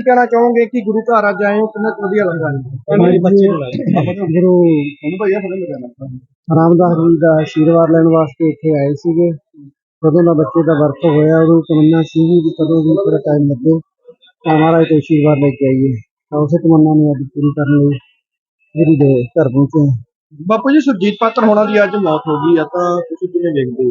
ਕੀ ਕਹਿਣਾ ਚਾਹੋਗੇ ਕਿ ਗੁਰੂ ਘਰ ਅੱਜ ਆਏ ਹੋ? ਕਿੰਨਾ ਕੁ ਵਧੀਆ ਲੱਗਾ ਹਾਂਜੀ, ਬੱਚੇ ਗੁਰੂ ਹੁਣ ਭਈਆ ਫੜਨ ਲੱਗਾ ਰਾਮਦਾਸ ਜੀ ਦਾ ਆਸ਼ੀਰਵਾਦ ਲੈਣ ਵਾਸਤੇ ਇੱਥੇ ਆਏ ਸੀਗੇ। ਜਦੋਂ ਦਾ ਬੱਚੇ ਦਾ ਵਰਤ ਹੋਇਆ ਉਦੋਂ ਤਮੰਨਾ ਸੀ ਵੀ ਕਦੋਂ ਵੀ ਥੋੜਾ ਟਾਈਮ ਲੱਗੇ। ਤਾਂ ਮਹਾਰਾਜ ਤੋਂ ਆਸ਼ੀਰਵਾਦ ਲੈ ਕੇ ਆਈਏ। ਤਾਂ ਉਸੇ ਤਮੰਨਾ ਨੂੰ ਅੱਜ ਪੂਰੀ ਕਰਨ ਲਈ ਗੁਰੂ ਦੇ ਘਰ ਪਹੁੰਚੇ ਹਾਂ। ਬਾਪੂ ਜੀ ਸੁਰਜੀਤ ਪਾਤਰ ਹੋਣਾ ਦੀ ਅੱਜ ਮੌਤ ਹੋ ਗਈ ਆ ਤਾਂ ਤੁਸੀਂ ਕਿਵੇਂ ਦੇਖਦੇ ਹੋ?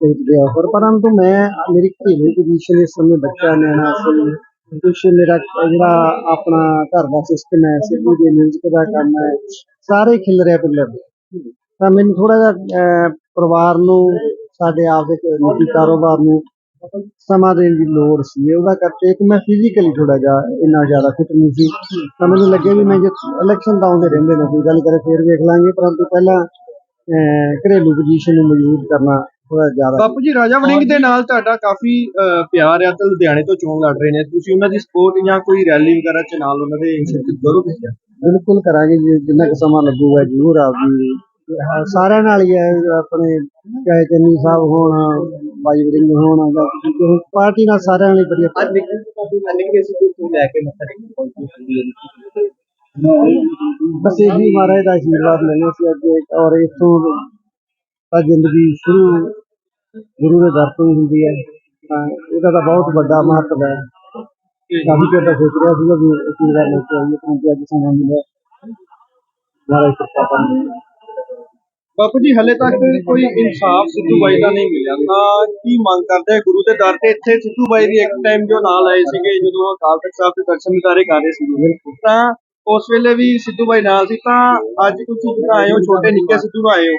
ਸਟੇਟ ਦੇ ਆਫਰ ਪਰੰਤੂ ਮੈਂ ਮੇਰੀ ਘਰੇਲੂ ਪੋਜੀਸ਼ਨ ਇਸ ਸਮੇਂ ਬੱਚਾ ਨਿਆਣਾ ਸੀ ਕੁਛ ਮੇਰਾ ਜਿਹੜਾ ਆਪਣਾ ਘਰ ਦਾ ਸਿਸਟਮ ਹੈ ਸਿੱਧੂ ਦੇ ਮਿਊਜ਼ਿਕ ਦਾ ਕੰਮ ਹੈ ਸਾਰੇ ਖਿਲ ਰਿਹਾ ਪਿੱਲਰ ਤਾਂ ਮੈਨੂੰ ਥੋੜਾ ਜਿਹਾ ਪਰਿਵਾਰ ਨੂੰ ਸਾਡੇ ਆਪ ਦੇ ਨਿੱਜੀ ਕਾਰੋਬਾਰ ਨੂੰ ਸਮਾਂ ਦੇਣ ਦੀ ਲੋੜ ਸੀ। ਉਹਦਾ ਕਰਕੇ ਇੱਕ ਮੈਂ ਫਿਜ਼ੀਕਲੀ ਥੋੜਾ ਜਿਹਾ ਇੰਨਾ ਜ਼ਿਆਦਾ ਫਿਟ ਨਹੀਂ ਸੀ। ਤਾਂ ਮੈਨੂੰ ਲੱਗਿਆ ਵੀ ਮੈਂ ਜੇ ਇਲੈਕਸ਼ਨ ਤਾਂ ਆਉਂਦੇ ਰਹਿੰਦੇ ਨੇ ਕੋਈ ਗੱਲ ਕਰੇ ਫੇਰ ਵੇਖ ਲਾਂਗੇ। ਪਰੰਤੂ ਪਹਿਲਾਂ ਅਹ, ਘਰੇਲੂ ਪੋਜੀਸ਼ਨ ਨੂੰ ਮਜ਼ਬੂਤ ਕਰਨਾ ਥੋੜਾ ਜ਼ਿਆਦਾ ਬਾਪੂ ਜੀ ਰਾਜਾ ਵੜਿੰਗ ਦੇ ਨਾਲ ਤੁਹਾਡਾ ਕਾਫੀ ਅਹ, ਪਿਆਰ ਆ ਤੇ ਲੁਧਿਆਣੇ ਤੋਂ ਚੋਣ ਲੜ ਰਹੇ ਨੇ। ਤੁਸੀਂ ਉਹਨਾਂ ਦੀ ਸਪੋਰਟ ਜਾਂ ਕੋਈ ਰੈਲੀ ਵਗੈਰਾ ਚ ਨਾਲ ਉਹਨਾਂ ਦੇ ਸ਼ਿਰਕਤ ਕਰੋਗੇ? ਬਿਲਕੁਲ ਕਰਾਂਗੇ ਜੀ ਜਿੰਨਾ ਕੁ ਸਮਾਂ ਲੱਗੂਗਾ ਜ਼ਰੂਰ ਆਪਦੀ ਹਾਂ, ਸਾਰਿਆਂ ਨਾਲ ਹੀ ਹੈ ਆਪਣੇ ਚਾਹੇ ਚੰਨੀ ਸਾਹਿਬ ਹੋਣ ਬਾਈ ਵਰਿੰਗ ਹੋਣ ਜਾਂ ਕਿਸੇ ਹੋਰ ਪਾਰਟੀ ਨਾਲ ਸਾਰਿਆਂ ਨਾਲ ਹੀ ਵਧੀਆ ਅੱਜ ਲੈ ਕੇ ਮੱਥਾ ਟੇਕਣ ਪਹੁੰਚੀ ਬਸ ਇਹੀ ਮਹਾਰਾਜ ਦਾ ਆਸ਼ੀਰਵਾਦ ਲੈਣਾ ਸੀ ਅੱਜ ਇੱਕ ਔਰ ਇਥੋਂ ਤਾਂ ਜ਼ਿੰਦਗੀ ਸ਼ੁਰੂ ਗੁਰੂ ਦੇ ਦਰ ਤੋਂ ਹੀ ਹੁੰਦੀ ਹੈ। ਤਾਂ ਇਹਦਾ ਤਾਂ ਬਹੁਤ ਵੱਡਾ ਮਹੱਤਵ ਹੈ। ਕਾਫੀ ਚਿਰ ਤੋਂ ਸੋਚ ਰਿਹਾ ਸੀਗਾ ਵੀ ਆਸ਼ੀਰਵਾਦ ਲੈ ਕੇ ਆਈਏ ਕਿਉਂਕਿ ਅੱਜ ਸਮਾਂ ਮਿਲਿਆ ਮਹਾਰਾਜ ਕਿਰਪਾ ਕਰਨ ਬਾਪੂ ਜੀ ਹਲੇ ਤੱਕ ਕੋਈ ਇਨਸਾਫ ਸਿੱਧੂ ਬਾਈ ਦਾ ਨਹੀਂ ਮਿਲਿਆ। ਤਾਂ ਕੀ ਮੰਗ ਕਰਦੇ ਆ ਗੁਰੂ ਦੇ ਦਰ ਤੇ? ਇੱਥੇ ਸਿੱਧੂ ਬਾਈ ਦੀ ਇੱਕ ਟਾਈਮ ਜੋ ਨਾਲ ਆਏ ਸੀਗੇ ਜਦੋਂ ਅਕਾਲ ਤਖਤ ਸਾਹਿਬ ਦੇ ਦਰਸ਼ਨ ਦਿਦਾਰੇ ਕਰ ਰਹੇ ਸੀਗੇ। ਤਾਂ ਉਸ ਵੇਲੇ ਵੀ ਸਿੱਧੂ ਬਾਈ ਨਾਲ ਸੀ। ਤਾਂ ਅੱਜ ਤੁਸੀਂ ਜਿਹੜਾ ਆਏ ਹੋ ਛੋਟੇ ਨਿੱਕੇ ਸਿੱਧੂ ਆਏ ਹੋ।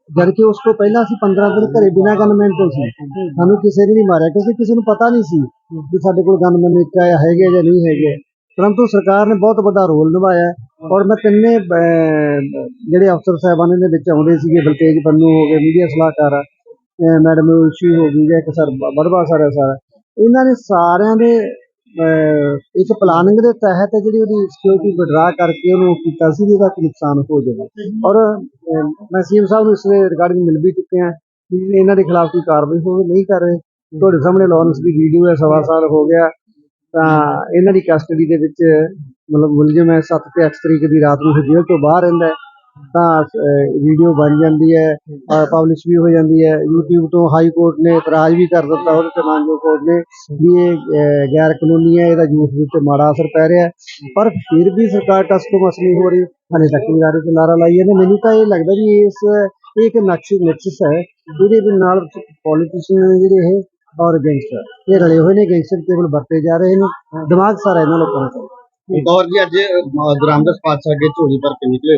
ਜਦਕਿ ਉਸ ਤੋਂ ਪਹਿਲਾਂ ਅਸੀਂ 15 ਦਿਨ ਘਰੇ ਬਿਨਾਂ ਗਨਮੈਨ ਤੋਂ ਸੀ। ਸਾਨੂੰ ਕਿਸੇ ਨੇ ਨਹੀਂ ਮਾਰਿਆ ਕਿਉਂਕਿ ਕਿਸੇ ਨੂੰ ਪਤਾ ਨਹੀਂ ਸੀ ਕਿ ਸਾਡੇ ਕੋਲ ਗਨਮੈਨ ਇੱਕ ਆਇਆ ਹੈਗੇ ਜਾਂ ਨਹੀਂ ਹੈਗੇ। ਪਰੰਤੂ ਸਰਕਾਰ ਨੇ ਬਹੁਤ ਵੱਡਾ ਰੋਲ ਨਿਭਾਇਆ ਔਰ ਮੈਂ ਤਿੰਨੇ ਜਿਹੜੇ ਅਫਸਰ ਸਾਹਿਬਾਨ ਦੇ ਵਿੱਚ ਆਉਂਦੇ ਸੀਗੇ ਬਲਤੇਜ ਪੰਨੂ ਹੋ ਗਏ ਮੀਡੀਆ ਸਲਾਹਕਾਰ ਮੈਡਮ ਉਸ਼ੀ ਹੋ ਗਈ ਜਾਂ ਇੱਕ ਸਰ ਬੜਵਾ ਸਰ ਹੈ ਇਹਨਾਂ ਨੇ ਸਾਰਿਆਂ ਦੇ ਅਹ, ਇੱਕ ਪਲਾਨਿੰਗ ਦੇ ਤਹਿਤ ਜਿਹੜੀ ਉਹਦੀ ਸਿਕਿਉਰਿਟੀ ਵਿਡਰਾ ਕਰਕੇ ਉਹਨੂੰ ਕੀਤਾ ਸੀ ਵੀ ਇਹਦਾ ਕੋਈ ਨੁਕਸਾਨ ਹੋ ਜਾਵੇ। ਔਰ ਮੈਂ ਸੀਐਮ ਸਾਹਿਬ ਨੂੰ ਇਸ ਰਿਗਾਰਡਿੰਗ ਮਿਲ ਵੀ ਚੁੱਕੇ ਹਾਂ ਇਹਨਾਂ ਦੇ ਖਿਲਾਫ ਕੋਈ ਕਾਰਵਾਈ ਹੋਵੇ ਨਹੀਂ ਕਰ ਰਹੇ। ਤੁਹਾਡੇ ਸਾਹਮਣੇ ਲਾਰੈਂਸ ਦੀ ਵੀਡੀਓ ਹੈ, ਸਵਾ ਸਾਲ ਹੋ ਗਿਆ। ਤਾਂ ਇਹਨਾਂ ਦੀ ਕਸਟਡੀ ਦੇ ਵਿੱਚ, ਮਤਲਬ ਮੁਲਜ਼ਮ ਹੈ 7 ਤੇ 8 ਤਰੀਕ ਦੀ ਰਾਤ ਨੂੰ ਜੇਲ੍ਹ ਤੋਂ ਬਾਹਰ ਰਹਿੰਦਾ ਤਾਂ ਵੀਡੀਓ ਬਣ ਜਾਂਦੀ ਹੈ ਪਬਲਿਸ਼ ਵੀ ਹੋ ਜਾਂਦੀ ਹੈ। YouTube ਤੋਂ ਹਾਈ ਕੋਰਟ ਨੇ ਇਤਰਾਜ਼ ਵੀ ਕਰ ਦਿੱਤਾ ਉਹਦੇ ਤੇ ਮਾਨਜੋ ਕੋਰਟ ਨੇ ਵੀ ਇਹ ਗੈਰ ਕਾਨੂੰਨੀ ਹੈ, ਇਹਦਾ ਯੂਥ ਦੇ ਉੱਤੇ ਮਾੜਾ ਅਸਰ ਪੈ ਰਿਹਾ ਪਰ ਫਿਰ ਵੀ ਸਰਕਾਰ ਟਸ ਤੋਂ ਮਸ ਨਹੀਂ ਹੋ ਰਹੀ। ਹਲੇ ਤੱਕ ਵੀ ਨਾਰੇ ਤੇ ਨਾਰਾ ਲਾਈ ਜਾਂਦੇ। ਮੈਨੂੰ ਤਾਂ ਇਹ ਲੱਗਦਾ ਵੀ ਇਸ, ਇਹ ਇੱਕ ਨਕਸ਼, ਨਕਸ਼ਸ ਹੈ ਇਹਦੇ ਦੇ ਨਾਲ ਪੋਲੀਟੀਸ਼ੀਅਨ ਜਿਹੜੇ ਇਹ ਔਰ ਗੈਂਗਸਟਰ ਇਹ ਰਲੇ ਹੋਏ ਨੇ। ਗੈਂਗਸਟਰ ਕੇਵਲ ਵਰਤੇ ਜਾ ਰਹੇ ਨੇ। ਦਿਮਾਗ ਸਾਰਾ ਇਹਨਾਂ ਲੋਕਾਂ ਦਾ ਗੌਰ ਜੀ, ਅੱਜ ਗ੍ਰਾਮਦਸ ਪਾਤਸ਼ਾਹ ਅੱਗੇ ਝੋਲੀ ਭਰ ਕੇ ਨਿਕਲੇ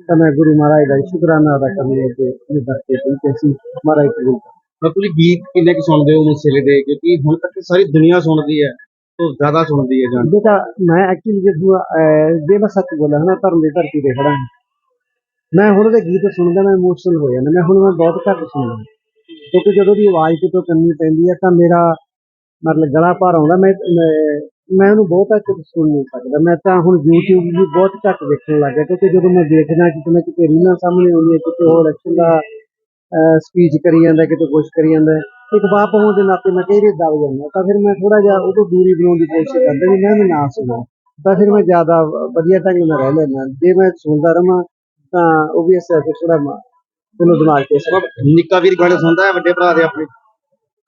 ਤਾਂ ਮੈਂ ਗੁਰੂ ਮਹਾਰਾਜ ਦਾ ਸ਼ੁਕਰਾਨਾ ਅਦਾ ਕਰਨ ਲਈ ਤੇ ਇਹ ਦਰਤੇ ਪਹੁੰਚੇ ਸੀ ਮਹਾਰਾਜ ਕਬੂਲ ਕਰੇ। ਮੈਂ ਤੁਸੀਂ ਗੀਤ ਕਿੰਨੇ ਕੁ ਸੁਣਦੇ ਹੋ ਮੁਸਲੇ ਦੇ? ਕਿਉਂਕਿ ਹੁਣ ਤੱਕ ਸਾਰੀ ਦੁਨੀਆ ਸੁਣਦੀ ਹੈ ਤੋਂ ਜ਼ਿਆਦਾ ਸੁਣਦੀ ਹੈ ਜਾਨ। ਬੇਟਾ ਮੈਂ ਐਕਚੁਅਲੀ ਜੇ ਤੁਹਾਨੂੰ, ਅਹ, ਜੇ ਮੈਂ ਸੱਚ ਬੋਲਾਂ ਨਾ ਧਰਮ ਦੀ ਧਰਤੀ ਤੇ ਖੜਾ ਹਾਂ। ਮੈਂ ਹੁਣ ਉਹਦੇ ਗੀਤ ਸੁਣਦਾ ਮੈਂ ਇਮੋਸ਼ਨਲ ਹੋ ਜਾਂਦਾ। ਮੈਂ ਹੁਣ ਮੈਂ ਬਹੁਤ ਘੱਟ ਸੁਣਦਾ। ਕਿਉਂਕਿ ਜਦੋਂ ਦੀ ਆਵਾਜ਼ ਕਿਤੋਂ ਕੰਨੀ ਪੈਂਦੀ ਹੈ ਤਾਂ ਮੇਰਾ ਮਤਲਬ ਗਲਾ ਭਰ ਆਉਂਦਾ। ਮੈਂ ਮੈਂ- ਮੈਂ ਉਹਨੂੰ ਬਹੁਤਾ ਘੱਟ ਸੁਣ ਨਹੀਂ ਸਕਦਾ। ਮੈਂ ਤਾਂ ਹੁਣ YouTube ਵੀ ਬਹੁਤ ਘੱਟ ਦੇਖਣ ਲੱਗ ਗਿਆ ਕਿਉਂਕਿ ਜਦੋਂ ਮੈਂ ਦੇਖਦਾ ਕਿਤੇ ਨਾ ਕਿਤੇ ਰੀਲਾਂ ਸਾਹਮਣੇ ਆਉਂਦੀਆਂ, ਕਿਤੇ ਹੋਰ ਇਲੈਕਸ਼ਨ ਦਾ ਸਪੀਚ ਕਰੀ ਜਾਂਦਾ, ਕਿਤੇ ਕੁਛ ਕਰੀ ਜਾਂਦਾ, ਇੱਕ ਬਾਪ ਹੋਣ ਦੇ ਨਾਤੇ ਮੈਂ ਕਈ ਦਬ ਜਾਂਦਾ। ਤਾਂ ਫਿਰ ਮੈਂ ਥੋੜਾ ਜਿਹਾ ਉਹ ਤੋਂ ਦੂਰੀ ਬਣਾਉਣ ਦੀ ਕੋਸ਼ਿਸ਼ ਕਰਦਾ ਵੀ ਮੈਂ ਵੀ ਨਾ ਸੁਣਾ। ਤਾਂ ਫਿਰ ਮੈਂ ਜ਼ਿਆਦਾ ਵਧੀਆ ਢੰਗ ਨਾਲ ਰਹਿ ਲੈਂਦਾ। ਜੇ ਮੈਂ ਸੁਣਦਾ ਰਵਾਂ, ਤਾਂ ਉਹ ਵੀ ਅਸਰ ਥੋੜਾ ਮੈਨੂੰ ਦਿਮਾਗ ਤੇ ਅਸਰ ਨਿੱਕਾ ਵੀਰ ਗਾਣੇ ਸੁਣਦਾ ਹੈ, ਵੱਡੇ ਭਰਾ ਦੇ ਆਪਣੇ।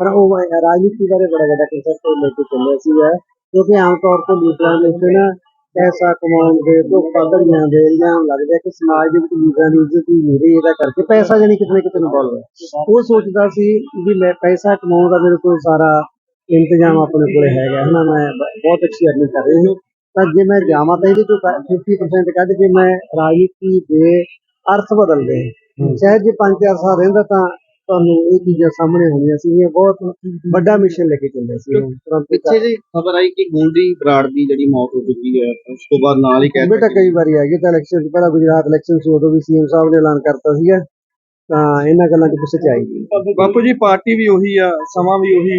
ਪਰ ਉਹ ਰਾਜਨੀਤੀ ਬਾਰੇ ਬੜਾ ਵੱਡਾ ਕਨਸੈਪਟ ਲੈ ਕੇ ਚੱਲਿਆ ਸੀਗਾ ਕਿਉਂਕਿ ਆਮ ਤੌਰ ਤੇ ਲੀਡਰਾਂ ਦੇ ਉੱਤੇ ਨਾ ਪੈਸਾ ਕਮਾਉਣ ਦੇ ਧੋਖਾ ਧੜੀਆਂ ਦੇ ਇਲਜ਼ਾਮ ਲੱਗਦਾ ਕਿ ਸਮਾਜ ਦੇ ਵਿੱਚ ਲੀਡਰਾਂ ਦੀ ਇੱਜ਼ਤ ਹੀ ਨਹੀਂ ਰਹੀ ਇਹਦਾ ਕਰਕੇ ਪੈਸਾ ਜਾਨੀ ਕਿਤੇ ਨਾ ਕਿਤੇ ਇਨਵੋਲਵ ਹੈ ਉਹ ਸੋਚਦਾ ਸੀ ਵੀ ਮੈਂ ਪੈਸਾ ਕਮਾਉਣ ਦਾ ਮੇਰੇ ਕੋਲ ਸਾਰਾ ਇੰਤਜ਼ਾਮ ਆਪਣੇ ਕੋਲੇ ਹੈਗਾ ਹਨਾ ਮੈਂ ਬਹੁਤ ਅੱਛੀ ਅਰਨਿੰਗ ਕਰ ਰਹੀ ਹਾਂ। ਤਾਂ ਜੇ ਮੈਂ ਜਾਵਾਂ ਤਾਂ ਇਹਦੇ ਚੋਂ 50% ਕੱਢ ਕੇ ਮੈਂ ਰਾਜਨੀਤੀ ਦੇ ਅਰਥ ਬਦਲਦੇ ਸ਼ਾਇਦ ਜੇ 5-4 ਸਾਲ ਰਹਿੰਦਾ ਤਾਂ ਤੁਹਾਨੂੰ ਇਹ ਚੀਜ਼ਾਂ ਸਾਹਮਣੇ ਆਉਣੀਆਂ ਸੀ ਬਹੁਤ ਵੱਡਾ ਮਿਸ਼ਨ ਲੈ ਕੇ ਚੱਲਿਆ ਸੀ ਪਿੱਛੇ ਜੀ ਖਬਰ ਆਈ ਕਿ ਗੋਲਡੀ ਬਰਾੜ ਦੀ ਜਿਹੜੀ ਮੌਤ ਹੋ ਚੁੱਕੀ ਹੈ ਉਸ ਤੋਂ ਬਾਅਦ ਨਾਲ ਹੀ ਕਹਿ ਬੇਟਾ ਕਈ ਵਾਰੀ ਆ ਗਈ ਤਾਂ ਇਲੈਕਸ਼ਨ ਪਹਿਲਾਂ ਗੁਜਰਾਤ ਇਲੈਕਸ਼ਨ ਸੀ ਉਦੋਂ ਵੀ ਸੀਐਮ ਸਾਹਿਬ ਨੇ ਐਲਾਨ ਕਰਤਾ ਸੀਗਾ। ਤਾਂ ਇਹਨਾਂ ਗੱਲਾਂ 'ਚ ਪਿੱਛੇ ਚ ਆਈ। ਬਾਪੂ ਜੀ ਪਾਰਟੀ ਵੀ ਉਹੀ ਆ ਸਮਾਂ ਵੀ ਉਹੀ